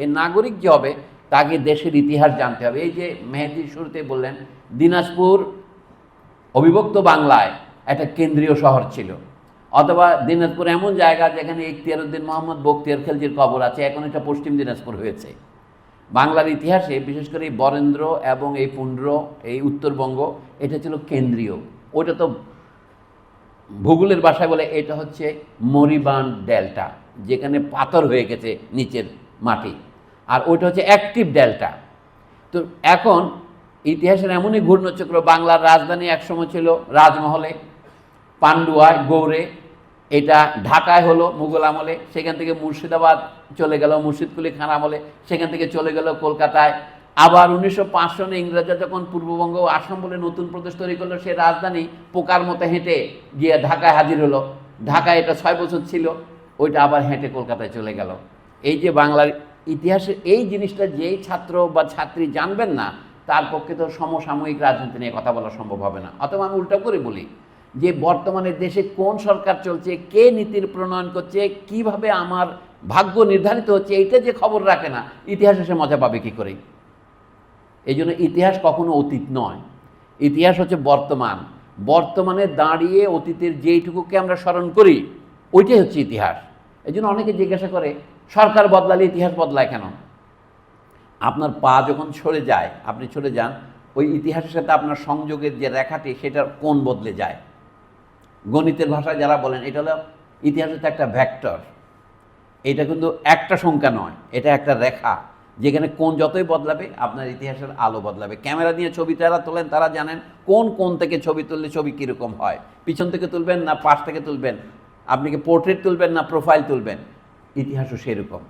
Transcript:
এই নাগরিক যে হবে, তাকে দেশের ইতিহাস জানতে হবে। এই যে মেহেদির শুরুতে বললেন, দিনাজপুর অবিভক্ত বাংলায় একটা কেন্দ্রীয় শহর ছিল। অথবা দিনাজপুর এমন জায়গা যেখানে ইখতিয়ার উদ্দিন মোহাম্মদ বখতিয়ার খেলজির কবর আছে, এখন এটা পশ্চিম দিনাজপুর হয়েছে। বাংলার ইতিহাসে, বিশেষ করে এই বরেন্দ্র এবং এই পুন্ড্র, এই উত্তরবঙ্গ, এটা ছিল কেন্দ্রীয়। ওটা তো ভূগোলের ভাষায় বলে, এটা হচ্ছে মরিবান ডেল্টা, যেখানে পাথর হয়ে গেছে নিচের মাটি। আর ওইটা হচ্ছে অ্যাক্টিভ ডেল্টা তো এখন ইতিহাসের এমনই ঘূর্ণচক্র বাংলার রাজধানী একসময় ছিল রাজমহলে, পান্ডুয়ায়, গৌড়ে। এটা ঢাকায় হলো মুঘল আমলে, সেখান থেকে মুর্শিদাবাদ চলে গেল, মুর্শিদকুলি খান আমলে, সেখান থেকে চলে গেল কলকাতায়। আবার উনিশশো পাঁচ সনে ইংরেজরা যখন পূর্ববঙ্গ ও আসাম বলে নতুন প্রদেশ তৈরি করল, সে রাজধানী পোকার মতো হেঁটে গিয়ে ঢাকায় হাজির হলো। ঢাকায় এটা ছয় বছর ছিল, ওইটা আবার হেঁটে কলকাতায় চলে গেল। এই যে বাংলার ইতিহাসের এই জিনিসটা যেই ছাত্র বা ছাত্রী জানবেন না, তার পক্ষে তো সমসাময়িক রাজনীতি নিয়ে কথা বলা সম্ভব হবে না। অথবা আমি উল্টা করে বলি যে বর্তমানে দেশে কোন সরকার চলছে, কে নীতির প্রণয়ন করছে, কীভাবে আমার ভাগ্য নির্ধারিত হচ্ছে, এইটা যে খবর রাখে না, ইতিহাস এসে মজা পাবে কী করে? এই জন্য ইতিহাস কখনো অতীত নয়। ইতিহাস হচ্ছে বর্তমান। বর্তমানে দাঁড়িয়ে অতীতের যেইটুকুকে আমরা স্মরণ করি, ওইটাই হচ্ছে ইতিহাস। এই জন্য অনেকে জিজ্ঞাসা করে সরকার বদলালে, ইতিহাস বদলায় কেন? আপনার পা যখন সরে যায়, আপনি চলে যান, ওই ইতিহাসের সাথে আপনার সংযোগের যে রেখাটি, সেটার কোন বদলে যায়। গণিতের ভাষায় যারা বলেন, এটা হলো ইতিহাসের তো একটা ভ্যাক্টর এটা কিন্তু একটা সংখ্যা নয়, এটা একটা রেখা। যেখানে কোন যতই বদলাবে, আপনার ইতিহাসের আলো বদলাবে। ক্যামেরা দিয়ে ছবি যারা তোলেন, তারা জানেন কোন কোন থেকে ছবি তুললে ছবি কীরকম হয়। পিছন থেকে তুলবেন না, পাশ থেকে তুলবেন। আপনি কি পোর্ট্রেট তুলবেন না প্রোফাইল তুলবেন? ইতিহাসও সেরকম।